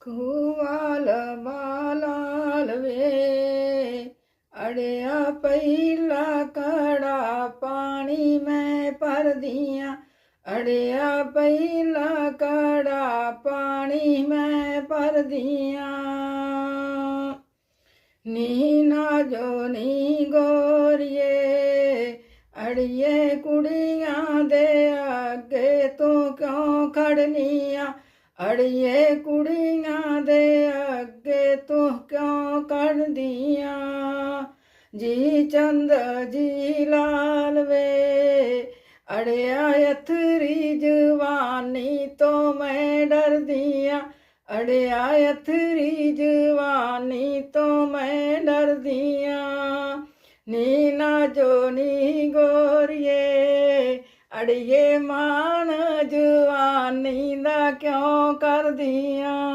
ਖੂਵਾਲ ਬਾਲਾਲ ਵੇ, ਅੜਿਆ ਪਹਿਲਾ ਕੜਾ ਪਾਣੀ ਮੈਂ ਭਰਦੀਆਂ। ਅੜਿਆ ਪਹਿਲਾ ਕੜਾ ਪਾਣੀ ਮੈਂ ਭਰਦੀਆਂ। ਨੀ ਨਾ ਜੋ ਨੀ ਗੋਰੀਏ, ਅੜੀਏ ਕੁੜੀਆਂ ਦੇ ਅੱਗੇ ਤੂੰ ਕਿਉਂ ਖੜਨੀਆਂ? ਅੜੀਏ ਕੁੜੀਆਂ ਦੇ ਅੱਗੇ ਤੂੰ ਕਿਉਂ ਖੜਦੀਆਂ ਜੀ ਚੰਦ, ਜੀ ਲਾਲ ਵੇ, ਅੜਿਆ ਅਥਰੀ ਜਵਾਨੀ ਤੋਂ ਮੈਂ ਡਰਦੀਆਂ। ਅੜਿਆ ਅਥਰੀ ਜਵਾਨੀ ਤੋਂ ਮੈਂ ਡਰਦੀਆਂ। ਨੀ ਨਾ ਜੋ ਨੀ ਗੋਰੀਏ, ਅੜੀਏ ਮਾਨ ਜਵਾਨੀ ਦਾ ਕਿਉਂ ਕਰਦੀਆਂ?